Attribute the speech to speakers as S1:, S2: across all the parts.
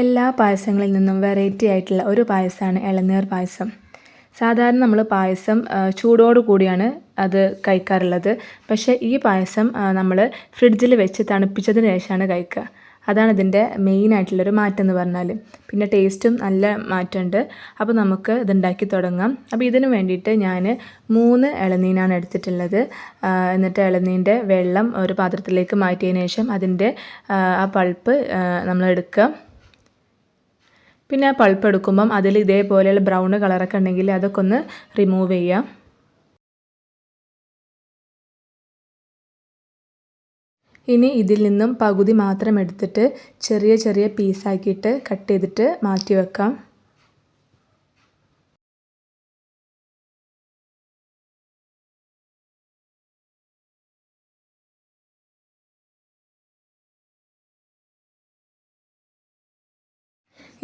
S1: എല്ലാ പായസങ്ങളിൽ നിന്നും വെറൈറ്റി ആയിട്ടുള്ള ഒരു പായസമാണ് ഇളനീർ പായസം. സാധാരണ നമ്മൾ പായസം ചൂടോടു കൂടിയാണ് അത് കഴിക്കാറുള്ളത്. പക്ഷേ ഈ പായസം നമ്മൾ ഫ്രിഡ്ജിൽ വെച്ച് തണുപ്പിച്ചതിന് ശേഷമാണ് കഴിക്കുക. അതാണ് ഇതിന്റെ മെയിൻ ആയിട്ടുള്ളൊരു മാറ്റം എന്ന് പറഞ്ഞാൽ പിന്നെ ടേസ്റ്റും നല്ല മാറ്റമുണ്ട്. അപ്പോൾ നമുക്ക് ഇതുണ്ടാക്കി തുടങ്ങാം. അപ്പോൾ ഇതിന് വേണ്ടിയിട്ട് ഞാൻ മൂന്ന് ഇളനീനാണ് എടുത്തിട്ടുള്ളത്. എന്നിട്ട് ഇളനീന്റെ വെള്ളം ഒരു പാത്രത്തിലേക്ക് മാറ്റിയതിന് ശേഷം അതിന്റെ ആ പൾപ്പ് നമ്മൾ എടുക്കുക പിന്നെ ആ പൾപ്പ് എടുക്കുമ്പം അതിൽ ഇതേപോലെയുള്ള ബ്രൗൺ കളറൊക്കെ ഉണ്ടെങ്കിൽ അതൊക്കെ ഒന്ന് റിമൂവ് ചെയ്യാം. ഇനി ഇതിൽ നിന്നും പകുതി മാത്രം എടുത്തിട്ട് ചെറിയ ചെറിയ പീസാക്കിയിട്ട് കട്ട് ചെയ്തിട്ട് മാറ്റി വെക്കാം.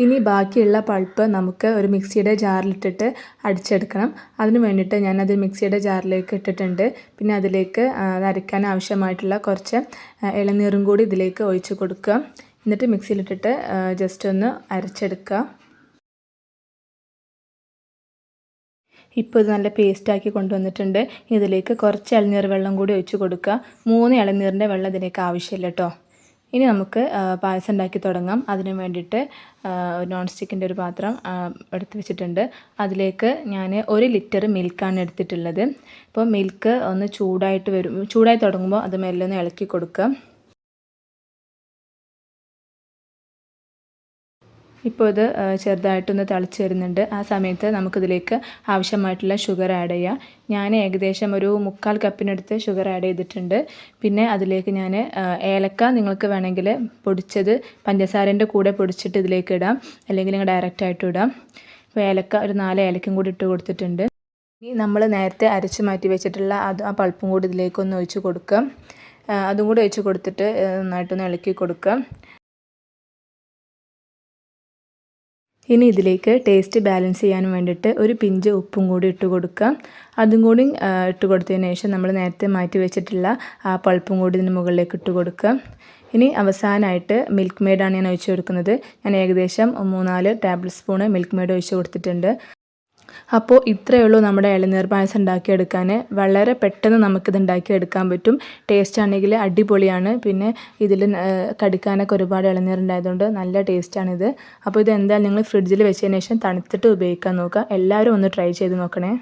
S1: ഇനി ബാക്കിയുള്ള പൾപ്പ് നമുക്ക് ഒരു മിക്സിയുടെ ജാറിലിട്ടിട്ട് അടിച്ചെടുക്കണം. അതിന് വേണ്ടിയിട്ട് ഞാനത് മിക്സിയുടെ ജാറിലേക്ക് ഇട്ടിട്ടുണ്ട്. പിന്നെ അതിലേക്ക് അരയ്ക്കാൻ ആവശ്യമായിട്ടുള്ള കുറച്ച് ഇളനീറും കൂടി ഇതിലേക്ക് ഒഴിച്ച് കൊടുക്കുക. എന്നിട്ട് മിക്സിയിലിട്ടിട്ട് ജസ്റ്റ് ഒന്ന് അരച്ചെടുക്കുക. ഇപ്പോൾ ഇത് നല്ല പേസ്റ്റാക്കി കൊണ്ടുവന്നിട്ടുണ്ട്. ഇതിലേക്ക് കുറച്ച് ഇളനീർ വെള്ളം കൂടി ഒഴിച്ച് കൊടുക്കുക. മൂന്ന് ഇളനീറിന്റെ വെള്ളം ഇതിലേക്ക് ആവശ്യമില്ല കേട്ടോ. ഇനി നമുക്ക് പായസം ഉണ്ടാക്കി തുടങ്ങാം. അതിന് വേണ്ടിയിട്ട് നോൺ സ്റ്റിക്കിന്റെ ഒരു പാത്രം എടുത്ത് വെച്ചിട്ടുണ്ട്. അതിലേക്ക് ഞാൻ ഒരു ലിറ്റർ മിൽക്കാണ് എടുത്തിട്ടുള്ളത്. അപ്പോൾ മിൽക്ക് ഒന്ന് ചൂടായിട്ട് വരും ചൂടായി തുടങ്ങുമ്പോൾ അത് മെല്ലെ ഒന്ന് ഇളക്കി കൊടുക്കുക ഇപ്പോൾ ഇത് ചെറുതായിട്ടൊന്ന് തിളച്ച് വരുന്നുണ്ട്. ആ സമയത്ത് നമുക്കിതിലേക്ക് ആവശ്യമായിട്ടുള്ള ഷുഗർ ആഡ് ചെയ്യാം. ഞാൻ ഏകദേശം ഒരു മുക്കാൽ കപ്പിനടുത്ത് ഷുഗർ ആഡ് ചെയ്തിട്ടുണ്ട്. പിന്നെ അതിലേക്ക് ഞാൻ ഏലക്ക നിങ്ങൾക്ക് വേണമെങ്കിൽ പൊടിച്ചത് പഞ്ചസാരന്റെ കൂടെ പൊടിച്ചിട്ട് ഇതിലേക്ക് ഇടാം. അല്ലെങ്കിൽ നിങ്ങൾ ഡയറക്റ്റ് ആയിട്ട് ഇടാം. ഇപ്പോൾ ഏലക്ക ഒരു നാല് ഏലക്കും കൂടി ഇട്ട് കൊടുത്തിട്ടുണ്ട്. ഇനി നമ്മൾ നേരത്തെ അരച്ച് മാറ്റി വെച്ചിട്ടുള്ള അത് ആ പൾപ്പും കൂടി ഇതിലേക്കൊന്ന് ഒഴിച്ച് കൊടുക്കാം. അതും കൂടി ഒഴിച്ച് കൊടുത്തിട്ട് നന്നായിട്ടൊന്ന് ഇളക്കി കൊടുക്കുക ഇനി ഇതിലേക്ക് ടേസ്റ്റ് ബാലൻസ് ചെയ്യാൻ വേണ്ടിയിട്ട് ഒരു പിഞ്ച് ഉപ്പും കൂടി ഇട്ട് കൊടുക്കാം അതും കൂടി ഇട്ട് കൊടുത്തതിന് ശേഷം നമ്മൾ നേരത്തെ മാറ്റി വെച്ചിട്ടുള്ള ആ പൾപ്പും കൂടി ഇതിന് മുകളിലേക്ക് ഇട്ട് കൊടുക്കുക. ഇനി അവസാനമായിട്ട് മിൽക്ക് മെയ്ഡാണ് ഞാൻ ഒഴിച്ചു കൊടുക്കുന്നത്. ഞാൻ ഏകദേശം മൂന്നാൽ ടേബിൾ സ്പൂണ് മിൽക്ക് മെയ്ഡ് ഒഴിച്ച് കൊടുത്തിട്ടുണ്ട്. അപ്പോൾ ഇത്രയേ ഉള്ളൂ നമ്മുടെ ഇളനീർ പായസം ഉണ്ടാക്കിയെടുക്കാൻ വളരെ പെട്ടെന്ന് നമുക്കിത് ഉണ്ടാക്കിയെടുക്കാൻ പറ്റും. ടേസ്റ്റ് ആണെങ്കിൽ അടിപൊളിയാണ്. പിന്നെ ഇതിൽ കടിക്കാനൊക്കെ ഒരുപാട് ഇളനീർ ഉണ്ടായതുകൊണ്ട് നല്ല ടേസ്റ്റാണിത് അപ്പോൾ ഇത് എന്തായാലും നിങ്ങൾ ഫ്രിഡ്ജിൽ വെച്ചതിന് ശേഷം തണുത്തിട്ട് ഉപയോഗിക്കാൻ നോക്കുക. എല്ലാവരും ഒന്ന് ട്രൈ ചെയ്ത് നോക്കണേ.